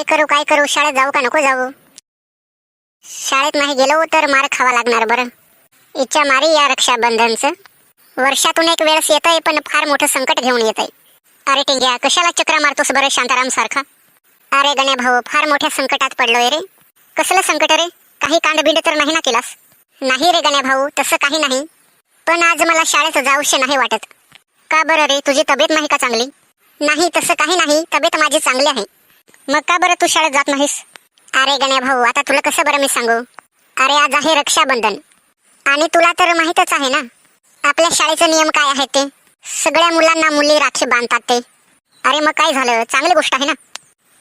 काय करू काय करू? शाळेत जाऊ का? नको जाऊ. शाळेत नाही गेलो तर मार खावा लागणार बरं. इच्छा मारी या रक्षाबंधनचं. वर्षातून एक वेळेस येतंय पण फार मोठं संकट घेऊन येतंय. अरे टिंग्या कशाला चक्र मारतोस बरं शांताराम सारखा? अरे गण्या भाऊ फार मोठ्या संकटात पडलोय रे. कसलं संकट रे? काही कांडबिंड तर नाही ना केलास? नाही रे गण्या भाऊ तसं काही नाही. पण आज मला शाळेत जाऊशे नाही वाटत. का बरं रे? तुझी तब्येत नाही का चांगली? नाही तसं काही नाही. तब्येत माझी चांगली आहे. मग का बरं तू शाळेत जात नाहीस? अरे गण्या भाऊ आता तुला कसं बरं मी सांगू? अरे आज आहे रक्षाबंधन. आणि तुला तर माहीतच आहे ना? आपल्या शाळेचे नियम काय आहे ते? सगळ्या मुलांना मुली राखी बांधतात ते. अरे मग काय झालं? चांगली गोष्ट आहे ना?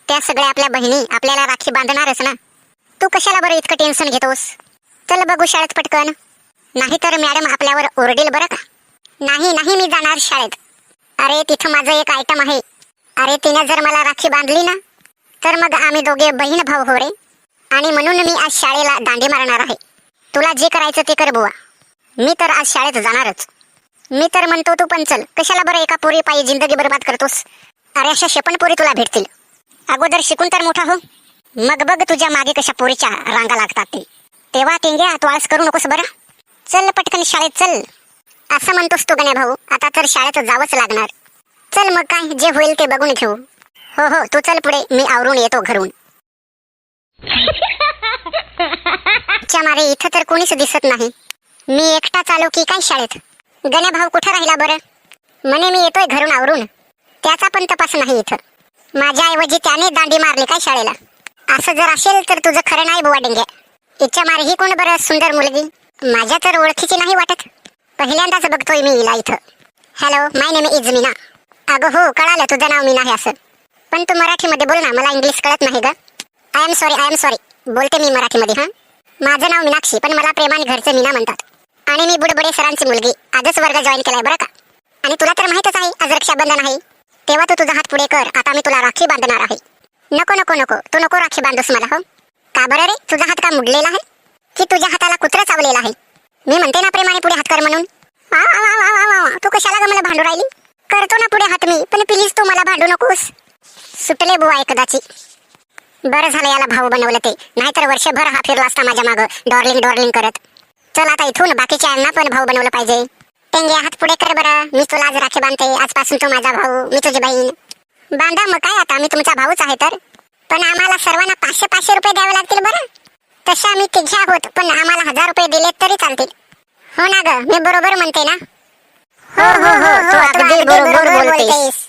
त्या सगळ्या आपल्या बहिणी आपल्याला राखी बांधणारच ना? तू कशाला बरं इतकं टेन्शन घेतोस? चल बघू शाळेत पटकन. नाही तर मॅडम आपल्यावर ओरडेल बरं का? नाही नाही मी जाणार शाळेत. अरे तिथं माझं एक आयटम आहे. अरे तिने जर मला राखी बांधली ना तर मग आम्ही दोघे बहीण भाऊ हो रे आणि म्हणून मी आज शाळेला दांडी मारणार आहे. तुला जे करायचं ते कर बुवा. मी तर आज शाळेत जाणारच. मी तर म्हणतो तू पण चल. कशाला बरं एका पोरी पायी जिंदगी बरबाद करतोस? अरे अशा शेपण पोरी तुला भेटतील. अगोदर शिकून तर मोठा हो. मग बघ तुझ्या मागे कशा पोरीच्या रांगा लागतात ते. तेव्हा टिंग्या तू आळस करू नकोस बरं. चल पटकन शाळेत चल. असं म्हणतोस तू गण्या भाऊ. आता तर शाळेत जावंच लागणार. चल मग काय जे होईल ते बघून घेऊ. हो हो तू चल पुढे. मी आवरून येतो घरून. च्या मारे इथं तर कोणीच दिसत नाही. मी एकटा चालू की काय शाळेत? गण्या भाऊ कुठं राहिला बरं? म्हणे मी येतोय घरून आवरून. त्याचा पण तपास नाही इथं. माझ्या ऐवजी त्याने दांडी मारली काय शाळेला? असं जर असेल तर तुझं खरं नाही बुवा डेंग्या इच्छा मारे ही कोण बरं सुंदर मुलगी? माझ्या तर ओळखीची नाही वाटत. पहिल्यांदाच बघतोय मी हिला इथं. Hello my name is Meena अगं हो कळालं तुझं नाव मीना आहे असं. पण तू मराठीमध्ये बोल ना मला इंग्लिश कळत नाही ग. I am sorry I am sorry बोलते मी मराठीमध्ये हां? माझं नाव मीनाक्षी पण मला प्रेमाने घरचे मीना म्हणतात. आणि मी बुडबुडे सरांची मुलगी आजच वर्ग जॉईन केलाय बरं का? आणि तुला तर माहीतच आहे आज रक्षाबंधन आहे. तेव्हा तू तुझा हात पुढे कर आता मी तुला राखी बांधणार आहे. नको नको नको तू नको राखी बांधूस मला हो? का बरं रे तुझा हात का मुडलेला आहे? की तुझ्या हाताला कुत्र चावलेला आहे? मी म्हणते ना प्रेमाने पुढे हात कर म्हणून. तू कशाला मला भांडू राहिली? करतो ना पुढे हात मी पण प्लीज तू मला भांडू नकोस. सुटले बुवा एकदाची. बरं झालं याला भाऊ बनवलं ते. नाहीतर वर्षभर हा फिरला असता माझ्या मागं. डॉर्लिंग डॉर्लिंग करत. चल आता इथून बाकीच्या यांना पण भाऊ बनवलं पाहिजे. टेंगे हात पुढे कर बरं. मी तुला आज राखी बांधते. आजपासून तू माझा भाऊ. मी तुझी बहीण. बांधा मग काय आता? मी तुमचा भाऊच आहे तर. पण आम्हाला सर्वांना पाचशे पाचशे रुपये द्यावे लागतील बरं. तसे आम्ही तिघे आहोत पण आम्हाला हजार रुपये दिले तरी चालतील. हो ना ग? मी बरोबर म्हणते ना? हो हो हो. तू अगदी बरोबर बोलतेस.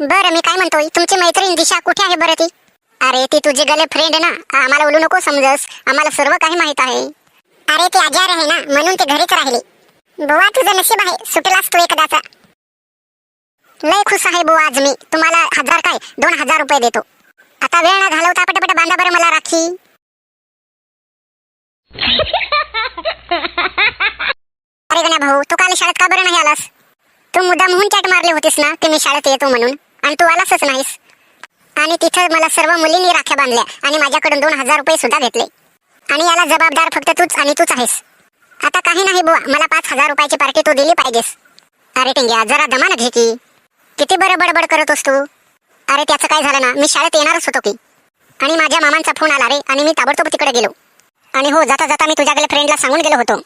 बरं मी काय म्हणतोय? तुमची मैत्रीण दिशा कुठे आहे बरं ती? अरे ती तुझी गले फ्रेंड ना. आम्हाला बोलू नको समजस. आम्हाला सर्व काही माहीत आहे. अरे ती आजार आहे ना म्हणून ती घरीच राहिली. बुवा तुझं नशीब आहे. सुटलास तू एकदाचा. लय खुश आहे बुवा आज मी. तुम्हाला हजार काय? दोन हजार रुपये देतो. आता वेळ ना घालवता पटापट बांधा बरं मला राखी. अरे गण्या भाऊ तू काल शाळेत का बरं नाही आलास? तू मुद्दा म्हणून चॅट मारले होतीस ना की मी शाळेत येतो म्हणून. आणि तू आलासच नाहीस. आणि तिथं मला सर्व मुलींनी राख्या बांधल्या आणि माझ्याकडून दोन हजार रुपये सुद्धा घेतले आणि याला जबाबदार फक्त तूच आणि तूच आहेस. आता काही नाही बुवा मला पाच हजार रुपयाची पार्टी तू दिली पाहिजेस. अरे टिंग्या जरा दमान घे की. किती बरं बडबड करत असतो अरे त्याचं काय झालं ना मी शाळेत येणारच होतो की. आणि माझ्या मामांचा फोन आला रे आणि मी ताबडतोब तिकडे गेलो. आणि हो जाता जाता मी तुझ्याकडे फ्रेंडला सांगून गेलो होतो.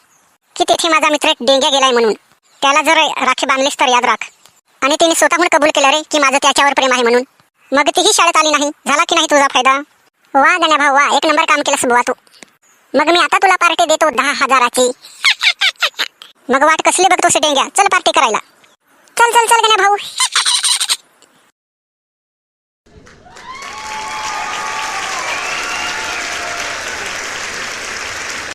की तिथे माझा मित्र डेंग्या गेलाय म्हणून. त्याला जर राखी बांधलीस तर याद राख. आणि तिने स्वतःहून कबूल केलं रे की माझं त्याच्यावर प्रेम आहे म्हणून. मग तीही शाळेत आली नाही. झाला की नाही तुझा फायदा? वा गण्या भाऊ वा. एक नंबर काम केलंस बुवा तू. मग मी आता तुला पार्टी देतो दहा हजाराची. मग वाट कसली बघतोस डेंग्या चल पार्टी करायला. चल चल चल गण्या भाऊ.